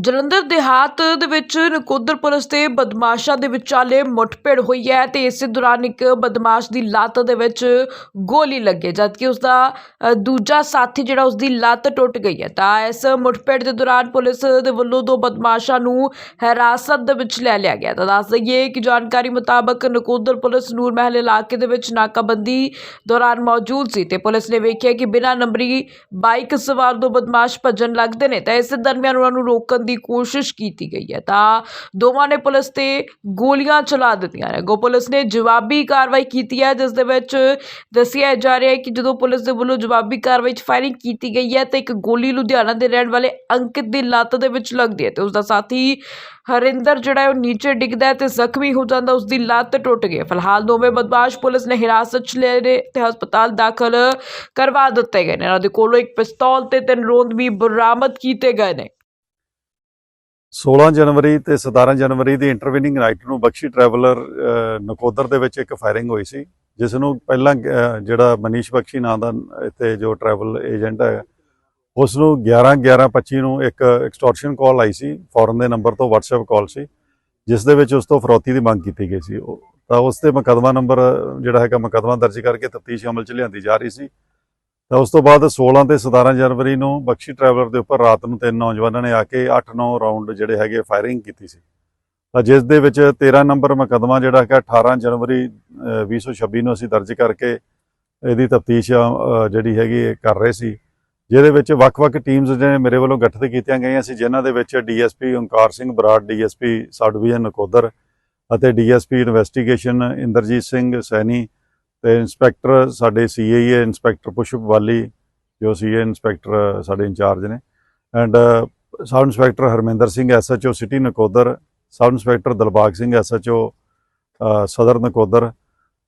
ਜਲੰਧਰ ਦੇਹਾਤ ਦੇ ਵਿੱਚ ਨਕੋਦਰ ਪੁਲਿਸ ਤੇ ਬਦਮਾਸ਼ਾਂ ਦੇ ਵਿਚਾਲੇ ਮੁੱਠਭੇੜ ਹੋਈ ਹੈ ਤੇ ਇਸੇ ਦੌਰਾਨ ਇੱਕ ਬਦਮਾਸ਼ ਦੀ ਲੱਤ ਦੇ ਵਿੱਚ ਗੋਲੀ ਲੱਗੀ ਜਦਕਿ ਉਸ ਦਾ ਦੂਜਾ ਸਾਥੀ ਜਿਹੜਾ ਉਸ ਦੀ ਲੱਤ ਟੁੱਟ ਗਈ ਹੈ। ਤਾਂ ਇਸ ਮੁੱਠਭੇੜ ਦੇ ਦੌਰਾਨ ਪੁਲਿਸ ਦੇ ਵੱਲੋਂ ਦੋ ਬਦਮਾਸ਼ਾਂ ਨੂੰ ਹਿਰਾਸਤ ਦੇ ਵਿੱਚ ਲੈ ਲਿਆ ਗਿਆ ਤਾਂ ਦੱਸ ਦਈਏ ਕਿ ਜਾਣਕਾਰੀ ਮੁਤਾਬਕ ਨਕੋਦਰ ਪੁਲਿਸ ਨੂਰ ਮਹਿਲ ਇਲਾਕੇ ਦੇ ਵਿੱਚ ਨਾਕਾਬੰਦੀ ਦੌਰਾਨ ਮੌਜੂਦ ਸੀ ਤੇ ਪੁਲਿਸ ਨੇ ਵੇਖਿਆ ਕਿ ਬਿਨਾਂ ਨੰਬਰੀ ਬਾਈਕ ਸਵਾਰ ਦੋ ਬਦਮਾਸ਼ ਭੱਜਣ ਲੱਗਦੇ ਨੇ। ਤਾਂ ਇਸ ਦਰਮਿਆਨ ਉਹਨਾਂ ਨੂੰ ਰੋਕਣ ਦੀ ਕੋਸ਼ਿਸ਼ ਕੀਤੀ ਗਈ ਹੈ ਤਾਂ ਦੋਵਾਂ ਨੇ ਪੁਲਿਸ ਤੇ ਗੋਲੀਆਂ ਚਲਾ ਦਿੱਤੀਆਂ ਨੇ। ਗੋ ਪੁਲਿਸ ਨੇ ਜਵਾਬੀ ਕਾਰਵਾਈ ਕੀਤੀ ਹੈ, ਜਿਸ ਦੇ ਵਿੱਚ ਦੱਸਿਆ ਜਾ ਰਿਹਾ ਹੈ ਕਿ ਜਦੋਂ ਪੁਲਿਸ ਦੇ ਵੱਲੋਂ ਜਵਾਬੀ ਕਾਰਵਾਈ 'ਚ ਫਾਇਰਿੰਗ ਕੀਤੀ ਗਈ ਹੈ, ਤਾਂ ਇੱਕ ਗੋਲੀ ਲੁਧਿਆਣਾ ਦੇ ਰਹਿਣ ਵਾਲੇ ਅੰਕਿਤ ਦੀ ਲੱਤ ਦੇ ਵਿੱਚ ਲੱਗਦੀ ਹੈ ਤੇ ਉਸ ਦਾ ਸਾਥੀ ਹਰਿੰਦਰ ਜਿਹੜਾ ਹੈ ਉਹ ਨੀਚੇ ਡਿੱਗਦਾ ਹੈ ਤੇ ਜ਼ਖਮੀ ਹੋ ਜਾਂਦਾ ਉਸ ਦੀ ਲੱਤ ਟੁੱਟ ਗਈ ਫਿਲਹਾਲ ਦੋਵੇਂ ਬਦਮਾਸ਼ ਪੁਲਿਸ ਨੇ ਹਿਰਾਸਤ 'ਚ ਲਏ ਨੇ ਤੇ ਹਸਪਤਾਲ ਦਾਖਲ ਕਰਵਾ ਦਿੱਤੇ ਗਏ ਨੇ। ਇਹਨਾਂ ਦੇ ਕੋਲੋਂ ਇੱਕ ਪਿਸਤੌਲ ਤੇ ਤਿੰਨ ਰੋਂਦ ਵੀ ਬਰਾਮਦ ਕੀਤੇ ਗਏ ਨੇ। 16 ਜਨਵਰੀ ਤੇ 17 ਜਨਵਰੀ ਦੀ ਇੰਟਰਵਿਨਿੰਗ ਨਾਈਟ ਨੂੰ ਬਖਸ਼ੀ ਟਰੈਵਲਰ ਨਕੋਦਰ ਦੇ ਵਿੱਚ ਇੱਕ ਫਾਇਰਿੰਗ ਹੋਈ ਸੀ ਜਿਸ ਨੂੰ ਪਹਿਲਾਂ ਜਿਹੜਾ ਮਨੀਸ਼ ਬਖਸ਼ੀ ਨਾਂ ਦਾ ਇੱਥੇ ਜੋ ਟਰੈਵਲ ਏਜੰਟ ਹੈ ਉਸ ਨੂੰ 11 11 25 ਨੂੰ ਇੱਕ ਐਕਸਟੋਰਸ਼ਨ ਕਾਲ ਆਈ ਸੀ ਫੋਰਨ ਦੇ ਨੰਬਰ ਤੋਂ WhatsApp ਕਾਲ ਸੀ, ਜਿਸ ਦੇ ਵਿੱਚ ਉਸ ਤੋਂ ਫਰੋਤੀ ਦੀ ਮੰਗ ਕੀਤੀ ਗਈ ਸੀ। ਉਹ- ਤਾਂ ਉਸ ਤੇ ਮੁਕੱਦਮਾ ਨੰਬਰ ਜਿਹੜਾ ਹੈਗਾ ਮੁਕੱਦਮਾ ਦਰਜ ਕਰਕੇ ਤਫਤੀਸ਼ ਅਮਲ 'ਚ ਲਿਆਂਦੀ ਜਾ ਰਹੀ ਸੀ। ਤਾਂ ਉਸ ਤੋਂ ਬਾਅਦ 16 ਤੇ 17 ਜਨਵਰੀ ਨੂੰ ਬਖਸ਼ੀ ਟਰੈਵਲਰ ਦੇ ਉੱਪਰ ਰਾਤ ਨੂੰ ਤਿੰਨ ਨੌਜਵਾਨਾਂ ਨੇ ਆ ਕੇ 8-9 ਰਾਉਂਡ ਜਿਹੜੇ ਹੈਗੇ ਫਾਇਰਿੰਗ ਕੀਤੀ ਸੀ। ਤਾਂ ਜਿਸ ਦੇ ਵਿੱਚ 13 ਨੰਬਰ ਮੁਕੱਦਮਾ ਜਿਹੜਾ ਹੈਗਾ 18 ਜਨਵਰੀ ਅਹ, 2026 ਨੂੰ ਅਸੀਂ ਦਰਜ ਕਰਕੇ ਇਹਦੀ ਤਫਤੀਸ਼ ਜਿਹੜੀ ਹੈਗੀ ਇਹ ਕਰ ਰਹੇ ਸੀ। ਜਿਹਦੇ ਵਿੱਚ ਵੱਖ-ਵੱਖ ਟੀਮਸ ਜਿਹੜੇ ਮੇਰੇ ਵੱਲੋਂ ਗਠਿਤ ਕੀਤੀਆਂ ਗਈਆਂ ਸੀ ਜਿਨ੍ਹਾਂ ਦੇ ਵਿੱਚ DSP Onkar Singh Brar DSP sub division Nakodar ਅਤੇ ਡੀਐਸਪੀ ਇਨਵੈਸਟੀਗੇਸ਼ਨ ਇੰਦਰਜੀਤ ਸਿੰਘ ਸੈਣੀ ਤੇ ਇੰਸਪੈਕਟਰ ਸਾਡੇ ਸੀਆਈਏ ਇੰਸਪੈਕਟਰ ਪੁਸ਼ਪ ਵਾਲੀ, ਜੋ ਸੀਏ ਇੰਸਪੈਕਟਰ ਸਾਡੇ ਇੰਚਾਰਜ ਨੇ। And sub inspector Harminder Singh SHO city Nakodar, sub inspector Dilbagh Singh SHO Sadar Nakodar.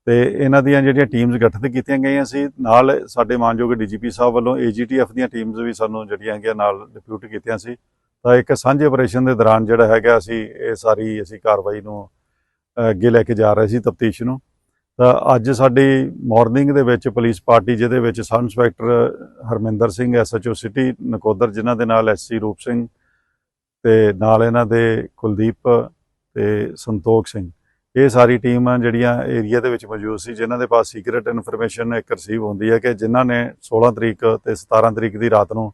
ਤੇ ਇਹਨਾਂ ਦੀਆਂ ਜਿਹੜੀਆਂ ਟੀਮਸ ਗਠਿਤ ਕੀਤੀਆਂ ਗਈਆਂ ਸੀ, ਨਾਲ ਸਾਡੇ ਮਾਨਯੋਗ ਡੀਜੀਪੀ ਸਾਹਿਬ ਵੱਲੋਂ ਏਜੀਟੀਐਫ ਦੀਆਂ ਟੀਮਸ ਵੀ ਸਾਨੂੰ ਜਿਹੜੀਆਂ ਹੈਗੀਆਂ ਨਾਲ ਡਿਪਿਊਟ ਕੀਤੀਆਂ ਸੀ। ਤਾਂ ਇੱਕ ਸਾਂਝੇ ਆਪਰੇਸ਼ਨ ਦੇ ਦੌਰਾਨ ਜਿਹੜਾ ਹੈਗਾ, ਅਸੀਂ ਇਹ ਸਾਰੀ, ਅਸੀਂ ਕਾਰਵਾਈ ਨੂੰ ਅੱਗੇ ਲੈ ਕੇ ਜਾ ਰਹੇ ਸੀ ਤਫਤੀਸ਼ ਨੂੰ। ਤਾਂ ਅੱਜ ਸਾਡੀ ਮਾਰਨਿੰਗ ਦੇ ਵਿੱਚ ਪੁਲਿਸ ਪਾਰਟੀ ਜਿਹਦੇ ਵਿੱਚ sub inspector Harminder Singh, SHO city Nakodar, ਜਿਨ੍ਹਾਂ ਦੇ ਨਾਲ ਐਸਸੀ ਰੂਪ ਸਿੰਘ ਤੇ ਨਾਲ ਇਹਨਾਂ ਦੇ ਕੁਲਦੀਪ ਤੇ ਸੰਤੋਖ ਸਿੰਘ। ਇਹ ਸਾਰੀ ਟੀਮ ਆ ਜਿਹੜੀਆਂ ਏਰੀਆ ਦੇ ਵਿੱਚ ਮੌਜੂਦ ਸੀ, ਜਿਨ੍ਹਾਂ ਦੇ ਪਾਸ ਸੀਕ੍ਰੀਟ ਇਨਫੋਰਮੇਸ਼ਨ ਇੱਕ ਰਿਸੀਵ ਹੁੰਦੀ ਹੈ ਕਿ ਜਿਨ੍ਹਾਂ ਨੇ 16 ਤਰੀਕ ਤੇ 17 ਤਰੀਕ ਦੀ ਰਾਤ ਨੂੰ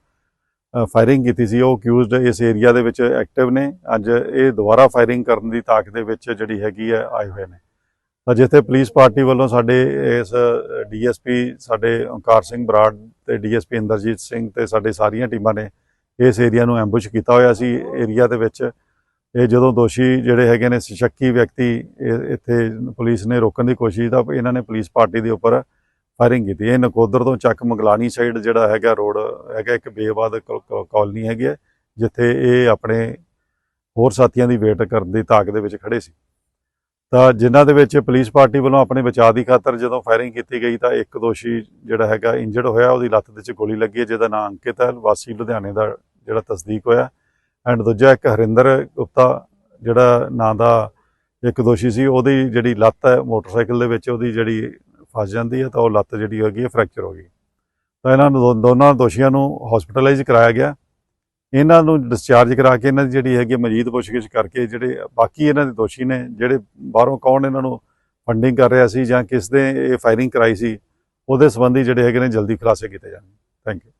ਫਾਇਰਿੰਗ ਕੀਤੀ ਸੀ, ਉਹ ਅਕਿਊਜ਼ਡ ਇਸ ਏਰੀਆ ਦੇ ਵਿੱਚ ਐਕਟਿਵ ਨੇ। ਅੱਜ ਇਹ ਦੁਬਾਰਾ ਫਾਇਰਿੰਗ ਕਰਨ ਦੀ ਤਾਕ ਦੇ ਵਿੱਚ ਜਿਹੜੀ ਹੈਗੀ ਹੈ, ਆਏ ਹੋਏ ਨੇ। ਤਾਂ ਜਿੱਥੇ ਪੁਲਿਸ ਪਾਰਟੀ ਵੱਲੋਂ ਸਾਡੇ ਇਸ ਡੀਐਸਪੀ, ਸਾਡੇ ਓਂਕਾਰ ਸਿੰਘ ਬਰਾੜ ਤੇ ਡੀਐਸਪੀ ਇੰਦਰਜੀਤ ਸਿੰਘ ਤੇ ਸਾਡੇ ਸਾਰੀਆਂ ਟੀਮਾਂ ਨੇ ਇਸ ਏਰੀਆ ਨੂੰ ਐਂਬੁਸ਼ ਕੀਤਾ ਹੋਇਆ ਸੀ। ਏਰੀਆ ਦੇ ਵਿੱਚ ਇਹ ਜਦੋਂ ਦੋਸ਼ੀ ਜਿਹੜੇ ਹੈਗੇ ਨੇ ਸ਼ੱਕੀ ਵਿਅਕਤੀ ਇਹ- ਇੱਥੇ ਪੁਲਿਸ ਨੇ ਰੋਕਣ ਦੀ ਕੋਸ਼ਿਸ਼ ਤਾਂ ਇਹਨਾਂ ਨੇ ਪੁਲਿਸ ਪਾਰਟੀ ਦੇ ਉੱਪਰ ਫਾਇਰਿੰਗ ਕੀਤੀ। ਇਹ ਨਕੋਦਰ ਤੋਂ ਚੱਕ ਮਗਲਾਨੀ ਸਾਈਡ ਜਿਹੜਾ ਹੈਗਾ ਰੋਡ ਹੈਗਾ, ਇੱਕ ਬੇਵਾਦ ਕਾਲਨੀ ਹੈਗੀ ਹੈ, ਜਿੱਥੇ ਇਹ ਆਪਣੇ ਹੋਰ ਸਾਥੀਆਂ ਦੀ ਵੇਟ ਕਰਨ ਦੀ ਤਾਕ ਦੇ ਵਿੱਚ ਖੜੇ ਸੀ। ਤਾਂ ਜਿਨ੍ਹਾਂ ਦੇ ਵਿੱਚ ਪੁਲਿਸ ਪਾਰਟੀ ਵੱਲੋਂ ਆਪਣੇ ਬਚਾਅ ਦੀ ਖਾਤਰ ਜਦੋਂ ਫਾਇਰਿੰਗ ਕੀਤੀ ਗਈ ਤਾਂ ਇੱਕ ਦੋਸ਼ੀ ਜਿਹੜਾ ਹੈਗਾ ਇੰਜਰਡ ਹੋਇਆ, ਉਹਦੀ ਲੱਤ ਦੇ ਵਿੱਚ ਗੋਲੀ ਲੱਗੀ ਹੈ, ਜਿਹਦਾ ਨਾਮ ਅੰਕਿਤ ਹੈ, ਵਾਸੀ ਲੁਧਿਆਣੇ ਦਾ ਜਿਹੜਾ ਤਸਦੀਕ ਹੋਇਆ। ਐਂਡ ਦੂਜਾ ਇੱਕ ਹਰਿੰਦਰ ਗੁਪਤਾ, ਜਿਹੜਾ ਨਾਂ ਦਾ ਇੱਕ ਦੋਸ਼ੀ ਸੀ, ਉਹਦੀ ਜਿਹੜੀ ਲੱਤ ਹੈ, ਮੋਟਰਸਾਈਕਲ ਦੇ ਵਿੱਚ ਉਹਦੀ ਜਿਹੜੀ ਫਸ ਜਾਂਦੀ ਹੈ, ਤਾਂ ਉਹ ਲੱਤ ਜਿਹੜੀ ਹੈਗੀ ਹੈ ਫ੍ਰੈਕਚਰ ਹੋ ਗਈ। ਤਾਂ ਇਹਨਾਂ ਨੂੰ ਦੋ- ਦੋਨਾਂ ਦੋਸ਼ੀਆਂ ਨੂੰ ਹਸਪੀਟਲਾਈਜ਼ ਕਰਾਇਆ ਗਿਆ। ਇਹਨਾਂ ਨੂੰ ਡਿਸਚਾਰਜ ਕਰਾ ਕੇ ਇਹਨਾਂ ਦੀ ਜਿਹੜੀ ਹੈਗੀ ਹੈ ਮਜੀਦ ਪੁੱਛਗਿੱਛ ਕਰਕੇ ਜਿਹੜੇ ਬਾਕੀ ਇਹਨਾਂ ਦੇ ਦੋਸ਼ੀ ਨੇ, ਜਿਹੜੇ ਬਾਹਰੋਂ ਕੌਣ ਇਹਨਾਂ ਨੂੰ ਫੰਡਿੰਗ ਕਰ ਰਿਹਾ ਸੀ ਜਾਂ ਕਿਸ ਦੇ ਇਹ ਫਾਇਰਿੰਗ ਕਰਾਈ ਸੀ, ਉਹਦੇ ਸੰਬੰਧੀ ਜਿਹੜੇ ਹੈਗੇ ਨੇ ਜਲਦੀ ਖੁਲਾਸੇ ਕੀਤੇ ਜਾਣਗੇ। Thank you